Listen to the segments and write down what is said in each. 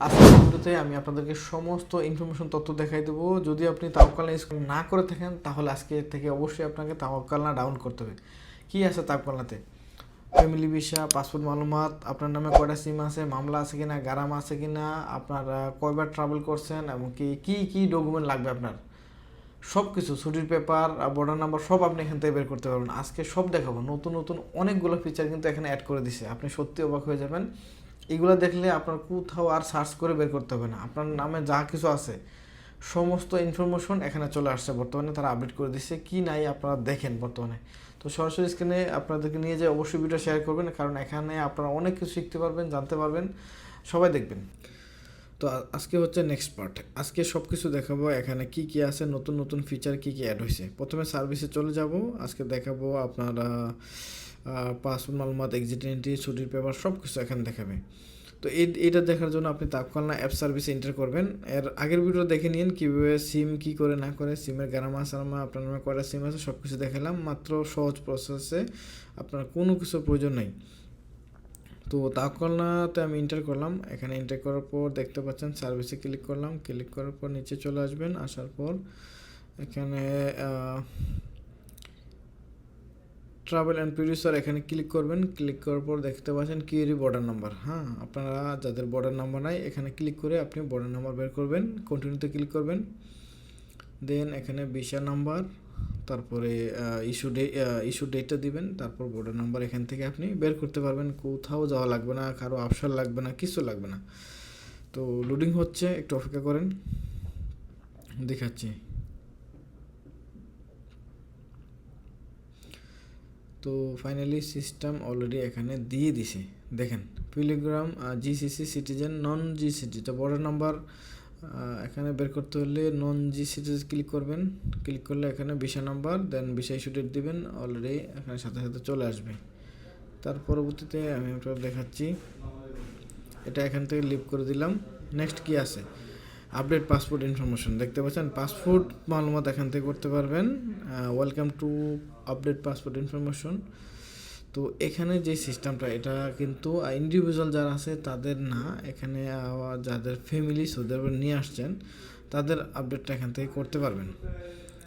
আজকের ভিডিওতে আমি আপনাদেরকে সমস্ত ইনফরমেশন তথ্য দেখাই দেবো। যদি আপনি তাওকালনা ইনস্টল না করে থাকেন, তাহলে আজকে থেকে অবশ্যই আপনাকে তাওকালনা ডাউন করতে হবে। কী আছে তাওকালনাতে? ফ্যামিলি ভিসা পাসপোর্ট মালুমাত, আপনার নামে কয়টা সিম আছে, মামলা আছে কিনা, গারাম আছে কিনা, আপনার কয়বার ট্রাভেল করছেন এবং কি, কী কী ডকুমেন্ট লাগবে আপনার? সব কিছু ছুটির পেপার বর্ডার নাম্বার সব আপনি এখান থেকে বের করতে পারবেন। আজকে সব দেখাবো। নতুন নতুন অনেকগুলো ফিচার কিন্তু এখানে অ্যাড করে দিছে। আপনি সত্যি অবাক হয়ে যাবেন। এগুলো দেখলে আপনার কোথাও আর সার্চ করে বের করতে হবে না। আপনার নামে যা কিছু আছে, সমস্ত ইনফরমেশন এখানে চলে আসছে। বর্তমানে তারা আপডেট করে দিচ্ছে কি নাই আপনারা দেখেন বর্তমানে। তো সরাসরি স্ক্রিনে আপনাদেরকে নিয়ে যে অবশ্যই ভিডিও শেয়ার করবেন, কারণ এখানে আপনারা অনেক কিছু শিখতে পারবেন, জানতে পারবেন। সবাই দেখবেন। তো আজকে হচ্ছে নেক্সট পার্ট আজকে সব কিছু দেখাবো এখানে কি কি আছে, নতুন নতুন ফিচার কি কি অ্যাড হয়েছে প্রথমে সার্ভিসে চলে যাব। আজকে দেখাবো আপনারা পাসপোর্ট মালুমাত এক্সিট এন্ট্রি ছুটির পেপার সব কিছু এখানে দেখাবে। তো এই এইটা দেখার জন্য আপনি তাৎকালনা অ্যাপ সার্ভিসে এন্টার করবেন। এর আগের ভিডিও দেখে নিন কীভাবে সিম কি করে না করে সিমের গারামা সারামা আপনার নামে কয়টা সিম আছে সব কিছু দেখালাম। মাত্র সহজ প্রসেসে আপনার কোনো কিছু প্রয়োজন নেই। তো তাকলনাতে আমি এন্টার করলাম। এখানে এন্টার করার পর দেখতে পাচ্ছেন সার্ভিসে ক্লিক করলাম। ক্লিক করার পর নিচে চলে আসবেন। আসার পর এখানে ট্রাভেল অ্যান্ড প্রডিউসার এখানে ক্লিক করবেন ক্লিক করার পর দেখতে পাচ্ছেন কিউরি বর্ডার নাম্বার হ্যাঁ আপনারা যাদের বর্ডার নাম্বার নাই, এখানে ক্লিক করে আপনি বর্ডার নাম্বার বের করবেন কন্টিনিউতে ক্লিক করবেন। দেন এখানে ভিসা নাম্বার তারপরে ইস্যু ডে ইস্যু ডেটটা দিবেন, তারপর বর্ডার নাম্বার এখান থেকে আপনি বের করতে পারবেন। কোথাও যাওয়া লাগবে না, কারও আফসার লাগবে না, কিছু লাগবে না। তো লোডিং হচ্ছে, একটু অপেক্ষা করেন। দেখাচ্ছি। তো ফাইনালি সিস্টেম অলরেডি এখানে দিয়ে দিছে। দেখেন pilgrim GCC citizen non GCT তো বর্ডার নাম্বার এখানে বের করতে হলে নন জি সিটিজ ক্লিক করবেন। ক্লিক করলে এখানে ভিসা নাম্বার দেন ভিসা ইস্যু ডেট দিবেন অলরেডি এখানে সাথে সাথে চলে আসবে। তার পরবর্তীতে আমি আপনাকে দেখাচ্ছি। এটা এখান থেকে লিভ করে দিলাম। নেক্সট কি আছে? Update passport information. দেখতে পাচ্ছেন পাসপোর্ট মালুমাত এখান থেকে করতে পারবেন। Welcome to update passport information তো এখানে যে সিস্টেমটা এটা কিন্তু ইন্ডিভিজুয়াল যারা আছে তাদের না এখানে যাদের ফ্যামিলি ওদের নিয়ে আসছেন তাদের আপডেটটা এখান থেকে করতে পারবেন।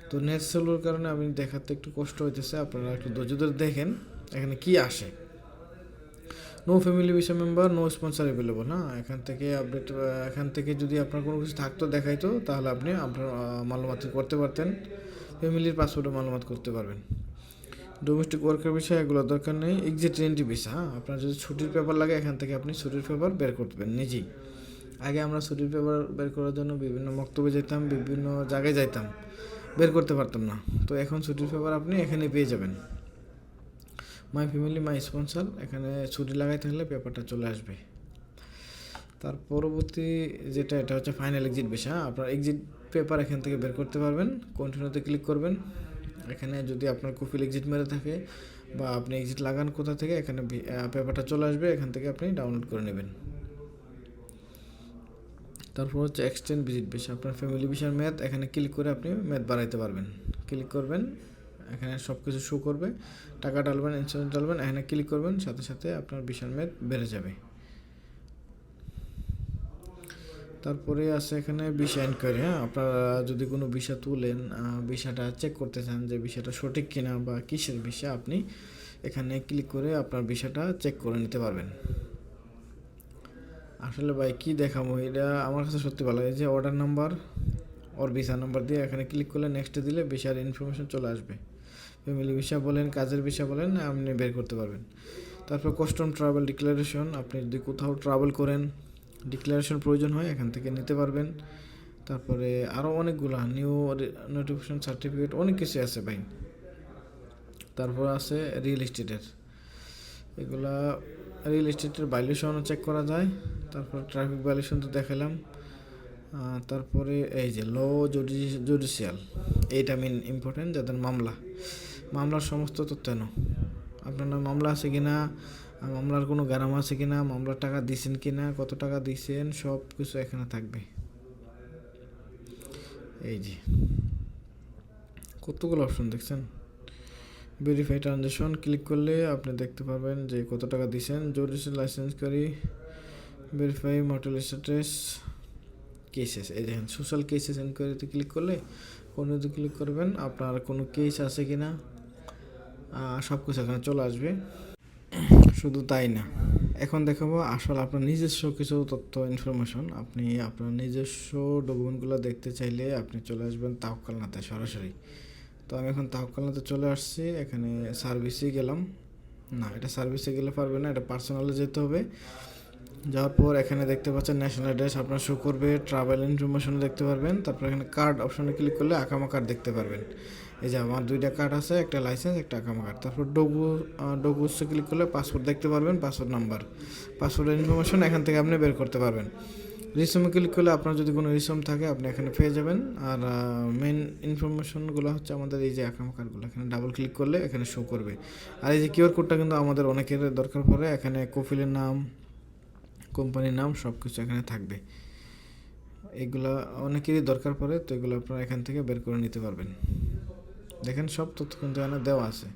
তো নেট সেলুর কারণে আমি দেখাতে একটু কষ্ট হইতেছে আপনারা একটু ধৈর্য দেখেন এখানে কি আসে। No family visa member no sponsor available হ্যাঁ এখান থেকে আপডেট এখান থেকে যদি আপনার কোনো কিছু থাকতো, দেখাইতো, তাহলে আপনি আপনার মালুমাত করতে পারতেন। ফ্যামিলির পাসওয়ার্ডে মালুমাত করতে পারবেন। ডোমেস্টিক ওয়ার্কার বিষয় এগুলো দরকার নেই। এক্সিট এন্ট্রি ভিসা হ্যাঁ? আপনার যদি ছুটির পেপার লাগে, এখান থেকে আপনি ছুটির পেপার বের করবেন নিজেই। আগে আমরা ছুটির পেপার বের করার জন্য বিভিন্ন মক্তব্যে যেতাম বিভিন্ন জায়গায় যাইতাম। বের করতে পারতাম না। তো এখন ছুটির পেপার আপনি এখানে পেয়ে যাবেন। মাই ফ্যামিলি মাই স্পন্সর এখানে ছুটি লাগাইতে হলে পেপারটা চলে আসবে। তার পরবর্তী যেটা, এটা হচ্ছে ফাইনাল এক্সিট ভিসা আপনার এক্সিট পেপার এখান থেকে বের করতে পারবেন কন্টিনিউতে ক্লিক করবেন। এখানে যদি আপনার কপিল এক্সিট মেরে থাকে বা আপনি এক্সিট লাগান কোথা থেকে, এখানে পেপারটা চলে আসবে, এখান থেকে আপনি ডাউনলোড করে নেবেন। তারপর হচ্ছে এক্সটেন্ড ভিজিট ভিসা আপনার ফ্যামিলি ভিসার ম্যাথ এখানে ক্লিক করে আপনি ম্যাথ বাড়াইতে পারবেন। ক্লিক করবেন এখানে সব কিছু শো করবে। টাকা ডালবেন ইন্স্যুরেন্স ডালবেন এখানে ক্লিক করবেন, সাথে সাথে আপনার ভিসার ম্যাথ বেড়ে যাবে। তারপরে আছে এখানে ভিসা এনকোয়ারি হ্যাঁ? আপনারা যদি কোনো ভিসা তুলেন ভিসাটা চেক করতে চান যে ভিসাটা সঠিক কিনা বা কিসের ভিসা আপনি এখানে ক্লিক করে আপনার ভিসাটা চেক করে নিতে পারবেন। আসলে ভাই, কী দেখাবো? এটা আমার কাছে সত্যি ভালো লাগে যে order number or visa number দিয়ে এখানে ক্লিক করলে নেক্সটে দিলে ভিসার ইনফরমেশন চলে আসবে। ফ্যামিলি ভিসা বলেন, কাজের ভিসা বলেন, আপনি বের করতে পারবেন। তারপর কাস্টম ট্রাভেল ডিক্লারেশন আপনি যদি কোথাও ট্রাভেল করেন ডিক্লারেশন প্রয়োজন হয়, এখান থেকে নিতে পারবেন। তারপরে আরও অনেকগুলো নিউ নোটিফিকেশন সার্টিফিকেট অনেক কিছু আছে ভাই। তারপর আছে রিয়েল এস্টেটের এগুলা রিয়েল এস্টেটের ভ্যালুয়েশনও চেক করা যায়। তারপর ট্রাফিক ভ্যালুয়েশন তো দেখালাম। তারপরে এই যে ল জুডিশিয়াল এইটা মেন ইম্পর্টেন্ট যাদের মামলা। মামলার সমস্ত তথ্য এনো। আপনার নামে মামলা আছে কিনা আর মামলার কোনো গ্যারাম আছে কিনা, মামলার টাকা দিছেন কিনা, কত টাকা দিছেন, সব কিছু এখানে থাকবে। এই যে। কতগুলো অপশন দেখছেন? ভেরিফাই ট্রানজ্যাকশন ক্লিক করলে আপনি দেখতে পারবেন যে কত টাকা দিছেন। জুডিশিয়াল লাইসেন্সকারী ভেরিফাই মর্টাল স্ট্যাটাস কেসেস এই দেখেন সোশ্যাল কেসেস এনকোয়ারিতে ক্লিক করলে কোনোতে ক্লিক করবেন, আপনার কোনো কেস আছে কি না সব কিছু এখানে চলে আসবে। শুধু তাই না, এখন দেখাবো আসলে আপনার নিজস্ব কিছু তথ্য ইনফরমেশন আপনি আপনার নিজস্ব ডকুমেন্টগুলো দেখতে চাইলে আপনি চলে আসবেন তাহকালনাতে সরাসরি। তো আমি এখন তাহকালনাতে চলে আসছি, এখানে সার্ভিসে গেলাম। না, এটা সার্ভিসে গেলে পারবে না, এটা পার্সোনালে যেতে হবে। যাওয়ার পর এখানে দেখতে পাচ্ছেন ন্যাশনাল অ্যাড্রেস আপনার শো করবে ট্রাভেল ইনফরমেশন দেখতে পারবেন। তারপর এখানে কার্ড অপশনে ক্লিক করলে আকামা কার্ড দেখতে পারবেন। এই যে আমার দুইটা কার্ড আছে, একটা লাইসেন্স একটা আকামা কার্ড তারপর ডগু ডগুসে ক্লিক করলে পাসপোর্ট দেখতে পারবেন পাসপোর্ট নাম্বার পাসপোর্টের ইনফরমেশন এখান থেকে আপনি বের করতে পারবেন। রিসমে ক্লিক করলে আপনার যদি কোনো রিসম থাকে, আপনি এখানে পেয়ে যাবেন। আর মেন ইনফরমেশনগুলো হচ্ছে আমাদের এই যে আকামা কার্ডগুলো এখানে ডাবল ক্লিক করলে এখানে শো করবে। আর এই যে কিউআর কোডটা কিন্তু আমাদের অনেকের দরকার পড়ে। এখানে কফিলের নাম কোম্পানির নাম সব কিছু এখানে থাকবে। এগুলা অনেকেরই দরকার পড়ে, তো এগুলো আপনারা এখান থেকে বের করে নিতে পারবেন। দেখেন সব তথ্য কিন্তু এখানে দেওয়া আছে।